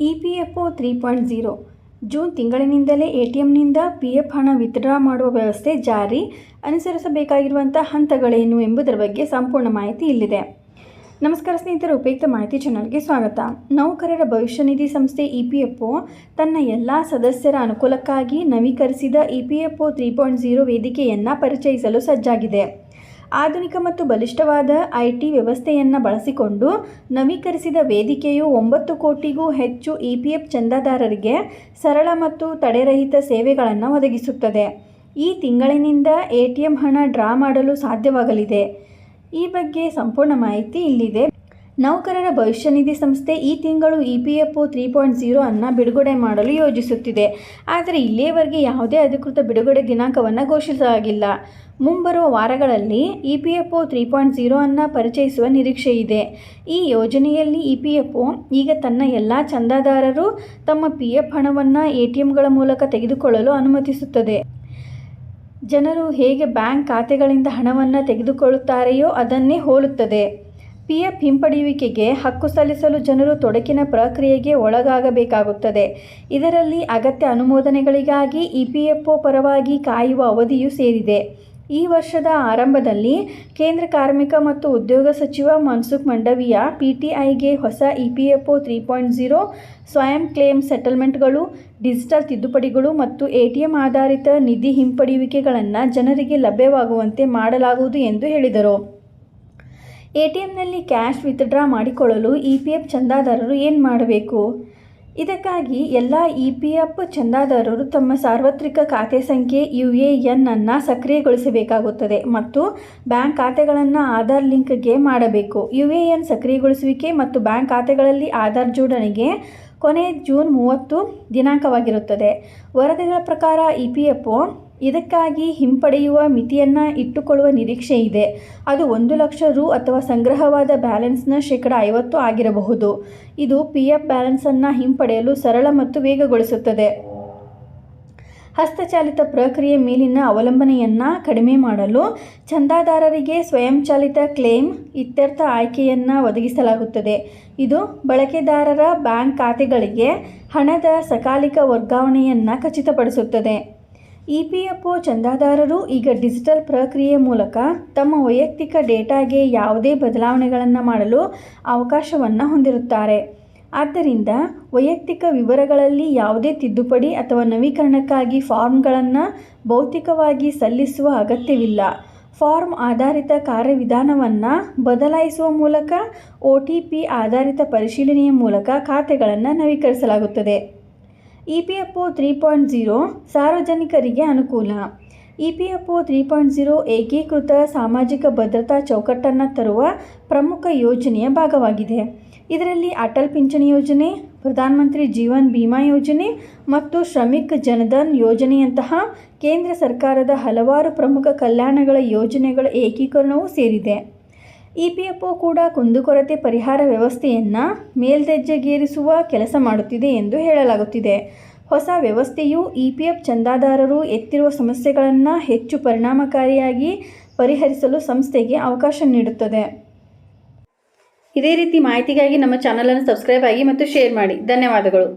E P F O three point zero. June ತಿಂಗಳಿನಿಂದಲೇ A T ಎಂನಿಂದ P F ಹಣ withdraw ಮಾಡುವ ವ್ಯವಸ್ಥೆ ಜಾರಿ ಅನುಸರಿಸಬೇಕಾಗಿರುವಂಥ ಹಂತಗಳೇನು ಎಂಬುದರ ಬಗ್ಗೆ ಸಂಪೂರ್ಣ ಮಾಹಿತಿ ಇಲ್ಲಿದೆ. ನಮಸ್ಕಾರ ಸ್ನೇಹಿತರೆ, ಉಪಯುಕ್ತ ಮಾಹಿತಿ ಚಾನಲ್ಗೆ ಸ್ವಾಗತ. ನೌಕರರ ಭವಿಷ್ಯ ನಿಧಿ ಸಂಸ್ಥೆ ಇ ಪಿ ಎಫ್ ಒ ತನ್ನ ಎಲ್ಲ ಸದಸ್ಯರ ಅನುಕೂಲಕ್ಕಾಗಿ ನವೀಕರಿಸಿದ E P F O three point zero ವೇದಿಕೆಯನ್ನು ಪರಿಚಯಿಸಲು ಸಜ್ಜಾಗಿದೆ. ಆಧುನಿಕ ಮತ್ತು ಬಲಿಷ್ಠವಾದ ಐಟಿ ವ್ಯವಸ್ಥೆಯನ್ನು ಬಳಸಿಕೊಂಡು ನವೀಕರಿಸಿದ ವೇದಿಕೆಯು ಒಂಬತ್ತು ಕೋಟಿಗೂ ಹೆಚ್ಚು ಇ ಪಿ ಎಫ್ ಚಂದಾದಾರರಿಗೆ ಸರಳ ಮತ್ತು ತಡೆರಹಿತ ಸೇವೆಗಳನ್ನು ಒದಗಿಸುತ್ತದೆ. ಈ ತಿಂಗಳಿನಿಂದ ಎ ಟಿ ಎಂ ಹಣ ಡ್ರಾ ಮಾಡಲು ಸಾಧ್ಯವಾಗಲಿದೆ. ಈ ಬಗ್ಗೆ ಸಂಪೂರ್ಣ ಮಾಹಿತಿ ಇಲ್ಲಿದೆ. ನೌಕರರ ಭವಿಷ್ಯ ನಿಧಿ ಸಂಸ್ಥೆ ಈ ತಿಂಗಳು E P F O three point zero ಅನ್ನು ಬಿಡುಗಡೆ ಮಾಡಲು ಯೋಜಿಸುತ್ತಿದೆ. ಆದರೆ ಇಲ್ಲಿಯವರೆಗೆ ಯಾವುದೇ ಅಧಿಕೃತ ಬಿಡುಗಡೆ ದಿನಾಂಕವನ್ನು ಘೋಷಿಸಲಾಗಿಲ್ಲ. ಮುಂಬರುವ ವಾರಗಳಲ್ಲಿ E P F O three point zero ಅನ್ನು ಪರಿಚಯಿಸುವ ನಿರೀಕ್ಷೆ ಇದೆ. ಈ ಯೋಜನೆಯಲ್ಲಿ ಇ ಪಿ ಎಫ್ ಒ ಈಗ ತನ್ನ ಎಲ್ಲ ಚಂದಾದಾರರು ತಮ್ಮ ಪಿ ಎಫ್ ಹಣವನ್ನು ಎ ಟಿ ಎಂಗಳ ಮೂಲಕ ತೆಗೆದುಕೊಳ್ಳಲು ಅನುಮತಿಸುತ್ತದೆ. ಜನರು ಹೇಗೆ ಬ್ಯಾಂಕ್ ಖಾತೆಗಳಿಂದ ಹಣವನ್ನು ತೆಗೆದುಕೊಳ್ಳುತ್ತಾರೆಯೋ ಅದನ್ನೇ ಹೋಲುತ್ತದೆ. ಪಿ ಎಫ್ ಹಿಂಪಡೆಯುವಿಕೆಗೆ ಹಕ್ಕು ಸಲ್ಲಿಸಲು ಜನರು ತೊಡಕಿನ ಪ್ರಕ್ರಿಯೆಗೆ ಒಳಗಾಗಬೇಕಾಗುತ್ತದೆ. ಇದರಲ್ಲಿ ಅಗತ್ಯ ಅನುಮೋದನೆಗಳಿಗಾಗಿ ಇ ಪಿ ಎಫ್ ಒ ಪರವಾಗಿ ಕಾಯುವ ಅವಧಿಯೂ ಸೇರಿದೆ. ಈ ವರ್ಷದ ಆರಂಭದಲ್ಲಿ ಕೇಂದ್ರ ಕಾರ್ಮಿಕ ಮತ್ತು ಉದ್ಯೋಗ ಸಚಿವ ಮನ್ಸುಖ್ ಮಂಡವಿಯಾ ಪಿ ಟಿ ಐಗೆ ಹೊಸ E P F O three point zero, ಸ್ವಯಂ ಕ್ಲೇಮ್ ಸೆಟಲ್ಮೆಂಟ್ಗಳು, ಡಿಜಿಟಲ್ ತಿದ್ದುಪಡಿಗಳು ಮತ್ತು ಎ ಟಿ ಎಂ ಆಧಾರಿತ ನಿಧಿ ಹಿಂಪಡೆಯುವಿಕೆಗಳನ್ನು ಜನರಿಗೆ ಲಭ್ಯವಾಗುವಂತೆ ಮಾಡಲಾಗುವುದು ಎಂದು ಹೇಳಿದರು. ಎ ಟಿ ಎಮ್ನಲ್ಲಿ ಕ್ಯಾಶ್ ವಿತ್ಡ್ರಾ ಮಾಡಿಕೊಳ್ಳಲು ಇ ಪಿ ಎಫ್ ಚಂದಾದಾರರು ಏನು ಮಾಡಬೇಕು? ಇದಕ್ಕಾಗಿ ಎಲ್ಲ ಇ ಪಿ ಎಫ್ ಚಂದಾದಾರರು ತಮ್ಮ ಸಾರ್ವತ್ರಿಕ ಖಾತೆ ಸಂಖ್ಯೆ ಯು ಎ ಎನ್ ಅನ್ನು ಸಕ್ರಿಯಗೊಳಿಸಬೇಕಾಗುತ್ತದೆ ಮತ್ತು ಬ್ಯಾಂಕ್ ಖಾತೆಗಳನ್ನು ಆಧಾರ್ ಲಿಂಕ್ಗೆ ಮಾಡಬೇಕು. ಯು ಎ ಎನ್ ಸಕ್ರಿಯಗೊಳಿಸುವಿಕೆ ಮತ್ತು ಬ್ಯಾಂಕ್ ಖಾತೆಗಳಲ್ಲಿ ಆಧಾರ್ ಜೋಡಣೆಗೆ ಕೊನೆ ಜೂನ್ ಮೂವತ್ತು ದಿನಾಂಕವಾಗಿರುತ್ತದೆ. ವರದಿಗಳ ಪ್ರಕಾರ ಇ ಪಿ ಎಫ್ ಇದಕ್ಕಾಗಿ ಹಿಂಪಡೆಯುವ ಮಿತಿಯನ್ನು ಇಟ್ಟುಕೊಳ್ಳುವ ನಿರೀಕ್ಷೆ ಇದೆ. ಅದು ಒಂದು ಲಕ್ಷ ರು ಅಥವಾ ಸಂಗ್ರಹವಾದ ಬ್ಯಾಲೆನ್ಸ್ನ ಶೇಕಡ ಐವತ್ತು ಆಗಿರಬಹುದು. ಇದು ಪಿ ಎಫ್ ಬ್ಯಾಲೆನ್ಸನ್ನು ಹಿಂಪಡೆಯಲು ಸರಳ ಮತ್ತು ವೇಗಗೊಳಿಸುತ್ತದೆ. ಹಸ್ತಚಾಲಿತ ಪ್ರಕ್ರಿಯೆ ಮೇಲಿನ ಅವಲಂಬನೆಯನ್ನು ಕಡಿಮೆ ಮಾಡಲು ಚಂದಾದಾರರಿಗೆ ಸ್ವಯಂಚಾಲಿತ ಕ್ಲೇಮ್, ಇತ್ಯರ್ಥ ಆಯ್ಕೆಯನ್ನು ಒದಗಿಸಲಾಗುತ್ತದೆ. ಇದು ಬಳಕೆದಾರರ ಬ್ಯಾಂಕ್ ಖಾತೆಗಳಿಗೆ ಹಣದ ಸಕಾಲಿಕ ವರ್ಗಾವಣೆಯನ್ನು ಖಚಿತಪಡಿಸುತ್ತದೆ. ಇ ಪಿ ಎಫ್ ಒ ಚಂದಾದಾರರು ಈಗ ಡಿಜಿಟಲ್ ಪ್ರಕ್ರಿಯೆ ಮೂಲಕ ತಮ್ಮ ವೈಯಕ್ತಿಕ ಡೇಟಾಗೆ ಯಾವುದೇ ಬದಲಾವಣೆಗಳನ್ನು ಮಾಡಲು ಅವಕಾಶವನ್ನು ಹೊಂದಿರುತ್ತಾರೆ. ಆದ್ದರಿಂದ ವೈಯಕ್ತಿಕ ವಿವರಗಳಲ್ಲಿ ಯಾವುದೇ ತಿದ್ದುಪಡಿ ಅಥವಾ ನವೀಕರಣಕ್ಕಾಗಿ ಫಾರ್ಮ್ಗಳನ್ನು ಭೌತಿಕವಾಗಿ ಸಲ್ಲಿಸುವ ಅಗತ್ಯವಿಲ್ಲ. ಫಾರ್ಮ್ ಆಧಾರಿತ ಕಾರ್ಯವಿಧಾನವನ್ನು ಬದಲಾಯಿಸುವ ಮೂಲಕ ಒ ಟಿ ಪಿ ಆಧಾರಿತ ಪರಿಶೀಲನೆಯ ಮೂಲಕ ಖಾತೆಗಳನ್ನು ನವೀಕರಿಸಲಾಗುತ್ತದೆ. E P F O three point zero ಸಾರ್ವಜನಿಕರಿಗೆ ಅನುಕೂಲ. E P F O three point zero ಏಕೀಕೃತ ಸಾಮಾಜಿಕ ಭದ್ರತಾ ಚೌಕಟ್ಟನ್ನು ತರುವ ಪ್ರಮುಖ ಯೋಜನೆಯ ಭಾಗವಾಗಿದೆ. ಇದರಲ್ಲಿ ಅಟಲ್ ಪಿಂಚಣಿ ಯೋಜನೆ, ಪ್ರಧಾನಮಂತ್ರಿ ಜೀವನ್ ಬಿಮಾ ಯೋಜನೆ ಮತ್ತು ಶ್ರಮಿಕ್ ಜನಧನ್ ಯೋಜನೆಯಂತಹ ಕೇಂದ್ರ ಸರ್ಕಾರದ ಹಲವಾರು ಪ್ರಮುಖ ಕಲ್ಯಾಣಗಳ ಯೋಜನೆಗಳ ಏಕೀಕರಣವೂ ಸೇರಿದೆ. ಇ ಪಿ ಎಫ್ ಒ ಕೂಡ ಕುಂದುಕೊರತೆ ಪರಿಹಾರ ವ್ಯವಸ್ಥೆಯನ್ನು ಮೇಲ್ದರ್ಜೆಗೇರಿಸುವ ಕೆಲಸ ಮಾಡುತ್ತಿದೆ ಎಂದು ಹೇಳಲಾಗುತ್ತಿದೆ. ಹೊಸ ವ್ಯವಸ್ಥೆಯು ಇ ಪಿ ಎಫ್ ಚಂದಾದಾರರು ಎತ್ತಿರುವ ಸಮಸ್ಯೆಗಳನ್ನು ಹೆಚ್ಚು ಪರಿಣಾಮಕಾರಿಯಾಗಿ ಪರಿಹರಿಸಲು ಸಂಸ್ಥೆಗೆ ಅವಕಾಶ ನೀಡುತ್ತದೆ. ಇದೇ ರೀತಿ ಮಾಹಿತಿಗಾಗಿ ನಮ್ಮ ಚಾನಲನ್ನು ಸಬ್ಸ್ಕ್ರೈಬ್ ಆಗಿ ಮತ್ತು ಶೇರ್ ಮಾಡಿ. ಧನ್ಯವಾದಗಳು.